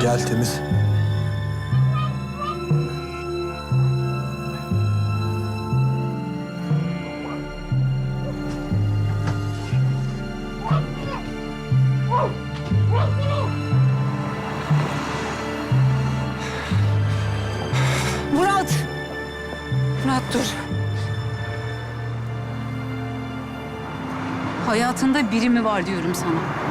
Gel temiz. Murat! Murat dur. Hayatında biri mi var diyorum sana.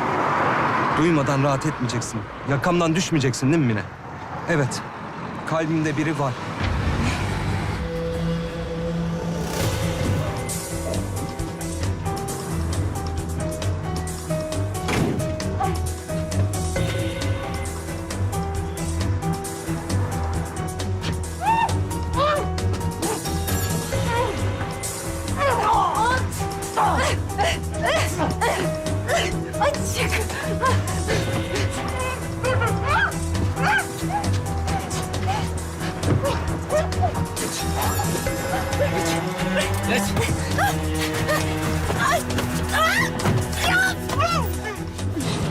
Duymadan rahat etmeyeceksin. Yakamdan düşmeyeceksin değil mi Mine? Evet. Kalbimde biri var. Açık.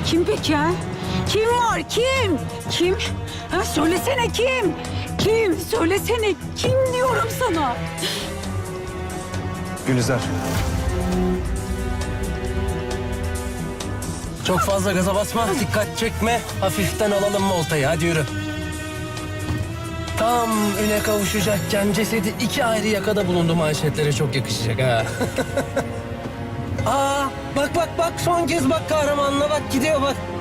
Kim peki ha? Kim var? Kim? Kim? Ha, söylesene kim? Kim? Söylesene kim diyorum sana. Gülizar. Çok fazla gaza basma, dikkat çekme. Hafiften alalım voltayı, hadi yürü. Tam üne kavuşacakken cesedi iki ayrı yakada bulundu manşetlere çok yakışacak ha. Aa, bak bak bak son kez bak kahramanına bak gidiyor bak.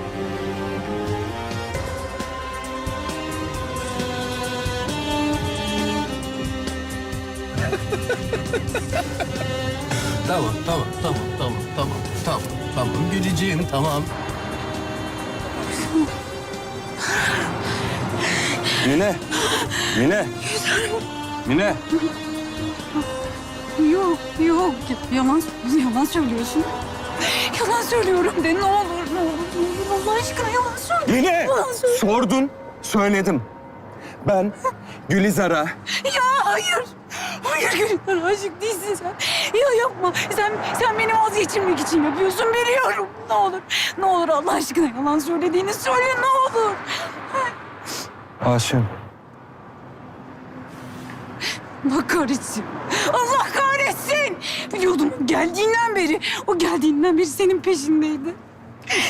tamam, tamam, tamam, tamam, tamam, tamam, tamam. Mine. Mine. Mine. Yok, yok. Yalan, yalan söylüyorsun. Yalan söylüyorum de ne olur, ne olur, ne olur. Allah aşkına yalan söyle. Mine. Yalan söyle. Sordun. Söyledim. Ben Gülizar'a Ya hayır. Hayır Gülüper aşık değilsin sen. Ya yapma. Sen, sen beni vazgeçirmek için yapıyorsun biliyorum. Ne olur, ne olur Allah aşkına yalan söylediğini söyle ne olur. aşığım. Allah kahretsin. Allah kahretsin. Biliyordum o geldiğinden beri, o geldiğinden beri senin peşindeydi.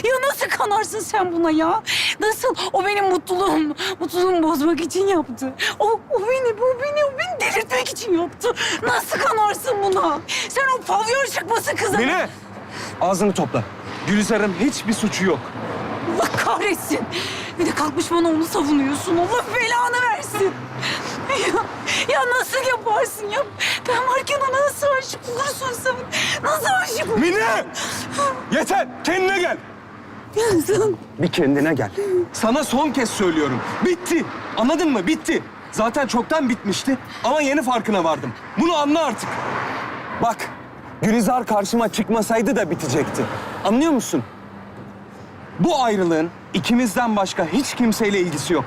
Ya nasıl kanarsın sen buna ya? Nasıl? O benim mutluluğum, mutluluğumu bozmak için yaptı. O, o beni, o beni, o beni delirtmek için yaptı. Nasıl kanarsın buna? Sen o pavyon çıkması kıza... Mine. Ağzını topla. Gülizar'ın hiçbir suçu yok. Allah kahretsin. Bir de kalkmış bana onu savunuyorsun. Allah belanı versin. Ya, ya nasıl yaparsın ya? Ben varken ona nasıl aşık olursun sen? Nasıl aşık olursun? Mine! Yeter! Kendine gel. Sen... Bir kendine gel. Sana son kez söylüyorum. Bitti. Anladın mı? Bitti. Zaten çoktan bitmişti ama yeni farkına vardım. Bunu anla artık. Bak, Gülizar karşıma çıkmasaydı da bitecekti. Anlıyor musun? Bu ayrılığın ikimizden başka hiç kimseyle ilgisi yok.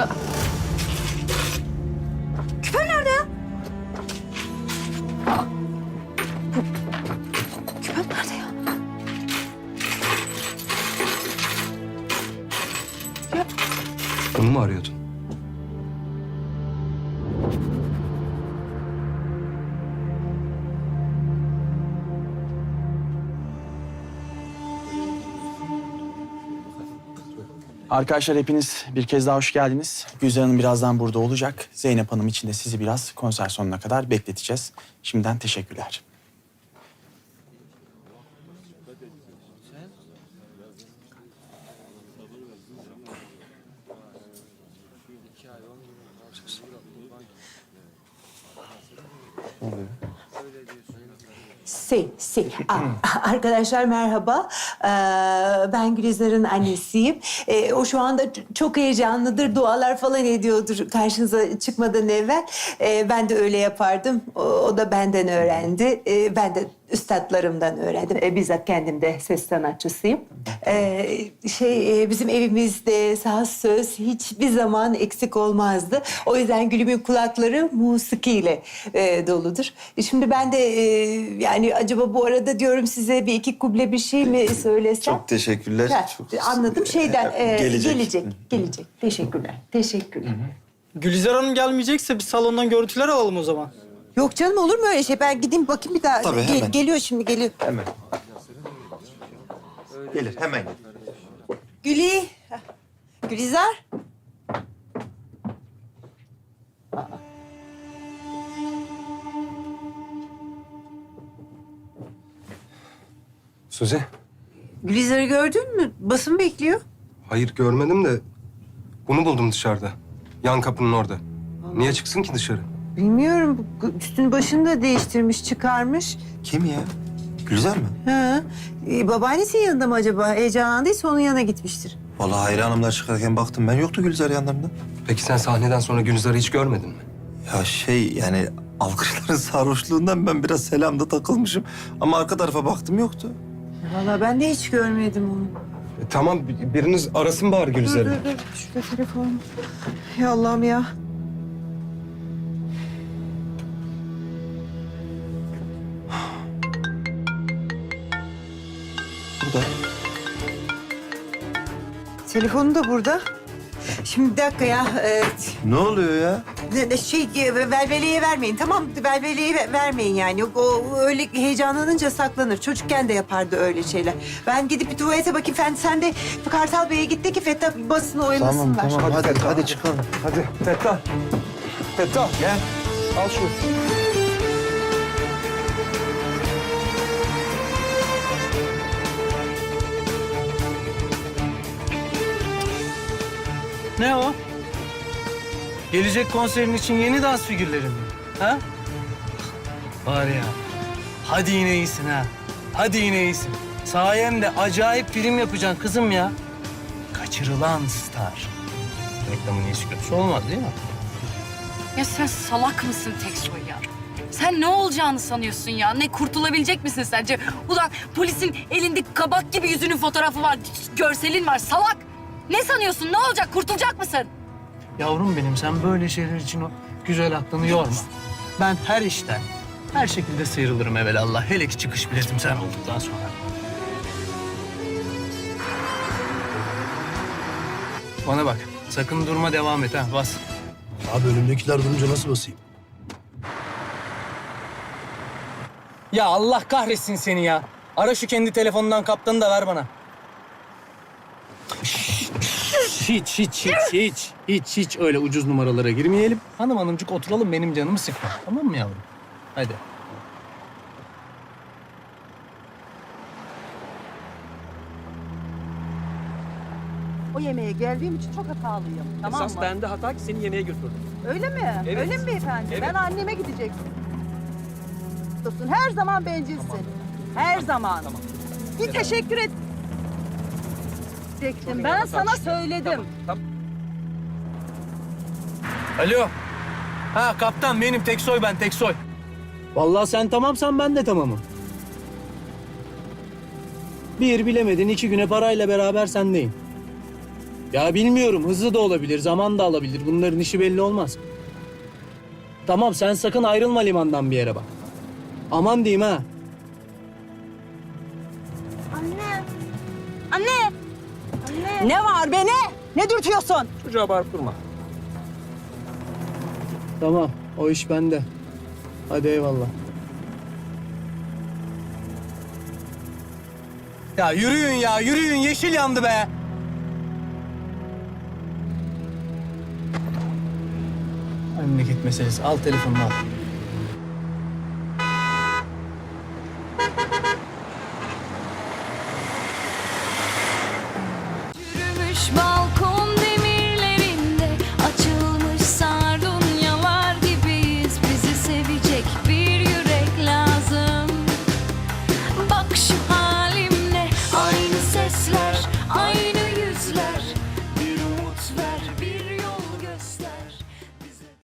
Aa. Küpe nerede ya? Aa. Küpem nerede ya? Ya Bunu mu arıyordun? Arkadaşlar hepiniz bir kez daha hoş geldiniz. Güzel Hanım birazdan burada olacak. Zeynep Hanım için de sizi biraz konser sonuna kadar bekleteceğiz. Şimdiden teşekkürler. Ne oluyor? Si, si. Aa, arkadaşlar merhaba. Ee, ben Gülizar'ın annesiyim. Ee, o şu anda çok heyecanlıdır. Dualar falan ediyordur karşınıza çıkmadan evvel. Ee, ben de öyle yapardım. O, o da benden öğrendi. Ee, ben de üstadlarımdan öğrendim. Ee, bizzat kendim de ses sanatçısıyım. Ee, şey e, bizim evimizde saz söz hiçbir zaman eksik olmazdı. O yüzden Gülüm'ün kulakları musikiyle e, doludur. E, Şimdi ben de e, yani acaba bu arada diyorum size bir iki kuble bir şey mi söylesem? Çok teşekkürler. Ha, Çok- anladım şeyden. e, Gelecek. Gelecek. Gelecek. Teşekkürler. Teşekkürler. Gülizar Hanım gelmeyecekse bir salondan görüntüler alalım o zaman. Yok canım olur mu öyle şey? Ben gideyim bakayım bir daha. Tabii, Ge- hemen. geliyor şimdi geliyor. Hemen. Gelir hemen gelir. Güli. Gülizar. Suzi. Gülizar'ı gördün mü? Basın bekliyor. Hayır görmedim de bunu buldum dışarıda. Yan kapının orada. Niye çıksın ki dışarı? Bilmiyorum. Üstünü başını da değiştirmiş, çıkarmış. Kim ya? Gülizar mı? Ha. Ee, babaannesinin yanında mı acaba? Heyecanlandıysa onun yanına gitmiştir. Vallahi Hayri Hanımlar çıkarken baktım ben yoktu Gülizar yanlarında. Peki sen sahneden sonra Gülizar'ı hiç görmedin mi? Ya şey yani alkışların sarhoşluğundan ben biraz selamda takılmışım. Ama arka tarafa baktım yoktu. Vallahi ben de hiç görmedim onu. E, tamam bi- biriniz arasın bari Dur Gülizar'ı. dur dur. Şurada telefon. Ya Allah'ım ya. Telefonu da burada. Şimdi bir dakika ya. Ee, Ne oluyor ya? ne- ne- şey e, velveleye vermeyin tamam? Velveleye ve- vermeyin yani. Yok, o öyle heyecanlanınca saklanır. Çocukken de yapardı öyle şeyler. Ben gidip bir tuvalete bakayım. Sen, sen de Kartal Bey'e git de ki Fettah basını oyalasınlar. Hadi hadi, hadi çıkalım. Hadi Fettah. Fettah. Gel. Al şunu. Ne o? Gelecek konserin için yeni dans figürleri mi? Ha? Var ya. Hadi yine iyisin ha. Hadi yine iyisin. Sayemde acayip film yapacaksın kızım ya. Kaçırılan star. Reklamın iyisi kötüsü olmaz değil mi? Ya sen salak mısın Teksoy ya? Sen ne olacağını sanıyorsun ya? Ne kurtulabilecek misin sence? Ulan polisin elinde kabak gibi yüzünün fotoğrafı var, görselin var. Salak! Ne sanıyorsun? Ne olacak? Kurtulacak mısın? Yavrum benim sen böyle şeyler için o güzel aklını yorma. Ben her işten, her şekilde sıyrılırım evelallah. Hele ki çıkış biletim sen olduktan sonra. Bana bak, sakın durma devam et ha, bas. Abi önümdekiler durunca nasıl basayım? Ya Allah kahretsin seni ya. Ara şu kendi telefonundan kaptanı da ver bana. Hiç, hiç, hiç, hiç, hiç, hiç öyle ucuz numaralara girmeyelim. Hanım hanımcık oturalım benim canımı sıkma. Tamam mı yavrum? Hadi. O yemeğe geldiğim için çok hatalıyım. Tamam mı? bende hata ki seni yemeğe götürdüm. Öyle mi? Evet. Öyle mi beyefendi? Evet. Ben anneme gideceksin. Dostum her zaman bencilsin. Her zaman. Bir teşekkür et. Diyecektim. Ben sana söyledim. Alo. Ha kaptan benim Teksoy ben Teksoy. Vallahi sen tamamsan ben de tamamım. Bir bilemedin iki güne parayla beraber sendeyim. Ya bilmiyorum hızlı da olabilir zaman da alabilir bunların işi belli olmaz. Tamam sen sakın ayrılma limandan bir yere bak. Aman diyeyim ha. Ne var be ne? Ne dürtüyorsun? Çocuğa bağırıp durma. Tamam o iş bende. Hadi eyvallah. Ya yürüyün ya yürüyün yeşil yandı be. Memleket meselesi al telefonunu al. Bağ